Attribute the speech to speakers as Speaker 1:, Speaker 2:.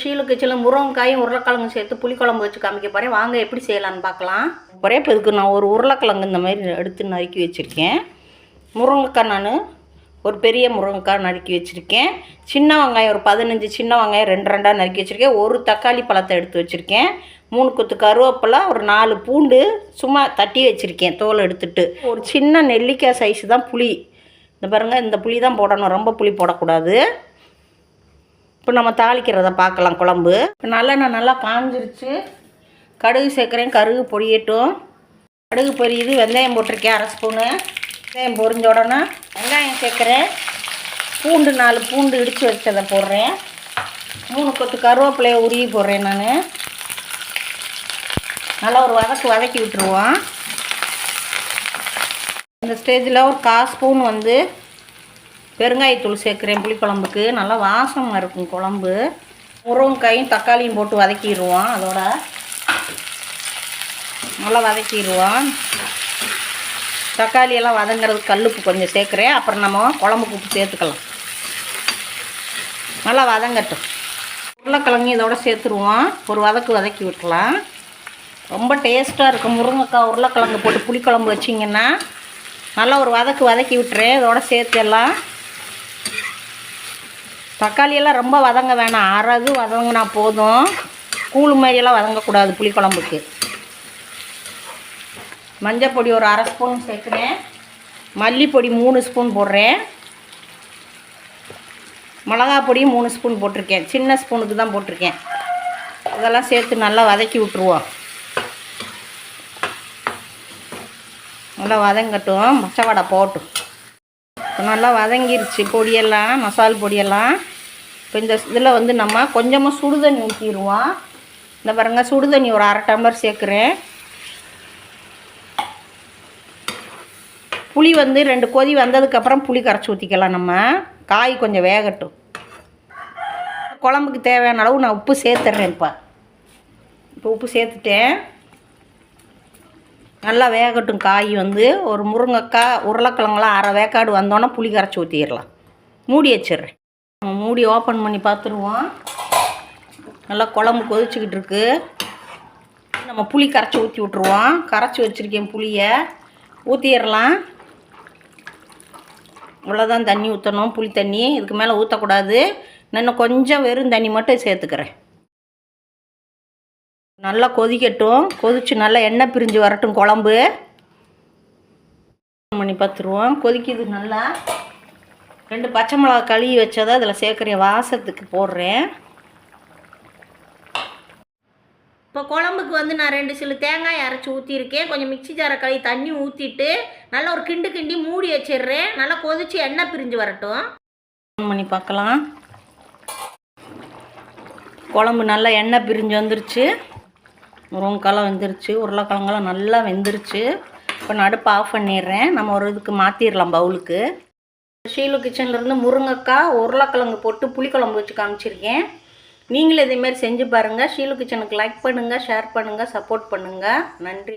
Speaker 1: ஷீலு கிச்சனில் முருங்கைக்காயும் உருளைக்கிழங்கும் சேர்த்து புளிக்குழம்பு வச்சு காமிக்க போகிறேன் வாங்க எப்படி செய்யலான்னு பார்க்கலாம். ஒரே பெருக்கு நான் ஒரு உருளைக்கிழங்கு இந்த மாதிரி எடுத்து நறுக்கி வச்சுருக்கேன். முருங்கைக்காய் நான் ஒரு பெரிய முருங்கைக்காய் நறுக்கி வச்சுருக்கேன். சின்ன வெங்காயம் ஒரு பதினஞ்சு சின்ன வெங்காயம் ரெண்டு ரெண்டாக நறுக்கி வச்சுருக்கேன். ஒரு தக்காளி பழத்தை எடுத்து வச்சுருக்கேன். மூணு கொத்து கருவேப்பிலை ஒரு நாலு பூண்டு சும்மா தட்டி வச்சுருக்கேன் தோல் எடுத்துட்டு. ஒரு சின்ன நெல்லிக்காய் சைஸ் தான் புளி. இந்த பாருங்கள் இந்த புளி தான் போடணும். ரொம்ப புளி போடக்கூடாது. இப்போ நம்ம தாளிக்கிறத பார்க்கலாம் குழம்பு. இப்போ நல்லெண்ணெய் நல்லா காஞ்சிருச்சு. கடுகு சேர்க்குறேன் கருகு பொரியட்டும். கடுகு பொரியுது வெந்தயம் போட்டிருக்கேன் அரை ஸ்பூனு. வெந்தயம் பொரிஞ்ச உடனே வெங்காயம் சேர்க்குறேன். பூண்டு நாலு பூண்டு இடித்து வச்சதை போடுறேன். மூணு கொத்து கருவேப்பிலையை உருவி போடுறேன் நான். நல்லா ஒரு வதக்கு வதக்கி விட்டுருவோம். இந்த ஸ்டேஜில் ஒரு கால் ஸ்பூன் வந்து பெருங்காயத்தூள் சேர்க்குறேன் புளிக்குழம்புக்கு. நல்லா வாசமாக இருக்கும் குழம்பு. முருங்கையும் தக்காளியும் போட்டு வதக்கிடுவோம் அதோட. நல்லா வதக்கிடுவோம். தக்காளியெல்லாம் வதங்கிறதுக்கு கல்லுப்பு கொஞ்சம் சேர்க்குறேன். அப்புறம் நம்ம குழம்புக்கு உப்பு சேர்த்துக்கலாம். நல்லா வதங்கட்டும். உருளைக்கிழங்கு இதோட சேர்த்துருவோம். ஒரு வதக்கு வதக்கி விட்டுலாம். ரொம்ப டேஸ்ட்டாக இருக்கும். முருங்கைக்காய் உருளைக்கிழங்கு போட்டு புளிக்குழம்பு வச்சிங்கன்னா நல்லா ஒரு வதக்கு வதக்கி விட்டுரு இதோட சேர்த்து எல்லாம் தக்காளியெல்லாம் ரொம்ப வதங்க வேணாம். அறகு வதங்கினா போதும். கூழ் மாதிரியெல்லாம் வதங்கக்கூடாது புளிக்குழம்புக்கு. மஞ்சள் பொடி ஒரு அரை ஸ்பூன் சேர்க்குறேன். மல்லிப்பொடி மூணு ஸ்பூன் போடுறேன். மிளகா பொடி மூணு ஸ்பூன் போட்டிருக்கேன். சின்ன ஸ்பூனுக்கு தான் போட்டிருக்கேன். இதெல்லாம் சேர்த்து நல்லா வதக்கி விட்ருவோம் நல்லா வதங்கட்டும். பச்சை வடை போட்டும். இப்போ நல்லா வதங்கிருச்சு பொடியெல்லாம் மசால் பொடியெல்லாம். இப்போ இந்த இதில் வந்து நம்ம கொஞ்சமாக சுடுதண்ணி ஊற்றிடுவோம் இந்த பாருங்க சுடுதண்ணி ஒரு அரை டம்ளர் சேர்க்குறேன். புளி வந்து ரெண்டு கொதி வந்ததுக்கப்புறம் புளி கரைச்சி ஊற்றிக்கலாம் நம்ம. காய் கொஞ்சம் வேகட்டும். குழம்புக்கு தேவையான அளவு நான் உப்பு சேர்த்துட்றேன் இப்போ. இப்போ உப்பு சேர்த்துட்டேன். நல்லா வேகட்டும் காய் வந்து ஒரு முருங்கைக்காய் உருளைக்கிழங்குலாம் அரை வேக்காடு வந்தோன்னே புளி கரைச்சி ஊற்றிடலாம் மூடி வச்சிடுறேன். நம்ம மூடி ஓப்பன் பண்ணி பார்த்துருவோம். நல்லா குழம்பு கொதிச்சுக்கிட்டு இருக்கு. நம்ம புளி கரைச்சி ஊற்றி விட்ருவோம் கரைச்சி வச்சுருக்கேன் புளியை. ஊற்றிடலாம் இவ்வளோதான் தண்ணி ஊற்றணும் புளி தண்ணி. இதுக்கு மேலே ஊற்றக்கூடாது நான் இன்னும் கொஞ்சம் வெறும் தண்ணி மட்டும் சேர்த்துக்கிறேன். நல்லா கொதிக்கட்டும். கொதிச்சு நல்லா எண்ணெய் பிரிஞ்சு வரட்டும் குழம்பு. பண்ணி பார்த்துருவோம். கொதிக்குது நல்லா. ரெண்டு பச்சை மிளகா கழுவி வச்சதை அதில் சேர்க்குற வாசத்துக்கு போடுறேன். இப்போ குழம்புக்கு வந்து நான் ரெண்டு சில தேங்காய் அரைச்சி ஊற்றிருக்கேன் கொஞ்சம் மிக்சி ஜாரை கழுவி தண்ணி ஊற்றிட்டு நல்லா ஒரு கிண்டு கிண்டி மூடி வச்சிடுறேன். நல்லா கொதிச்சு எண்ணெய் பிரிஞ்சு வரட்டும். பண்ணி பார்க்கலாம். குழம்பு நல்லா எண்ணெய் பிரிஞ்சு வந்துருச்சு. முருங்கைக்காலாம் வெந்துருச்சு உருளைக்கிழங்கெல்லாம் நல்லா வெந்துருச்சு. இப்போ நான் அடுப்பு ஆஃப் பண்ணிடுறேன். நம்ம ஒரு இதுக்கு மாற்றிடலாம் பவுலுக்கு. ஷீலு கிச்சன்லேருந்து முருங்கைக்காய் உருளைக்கிழங்கு போட்டு புளிக்குழம்பு வச்சு காமிச்சிருக்கேன். நீங்களும் இதேமாரி செஞ்சு பாருங்கள் ஷீலு கிச்சனுக்கு லைக் பண்ணுங்கள் ஷேர் பண்ணுங்கள் சப்போர்ட் பண்ணுங்கள் நன்றி.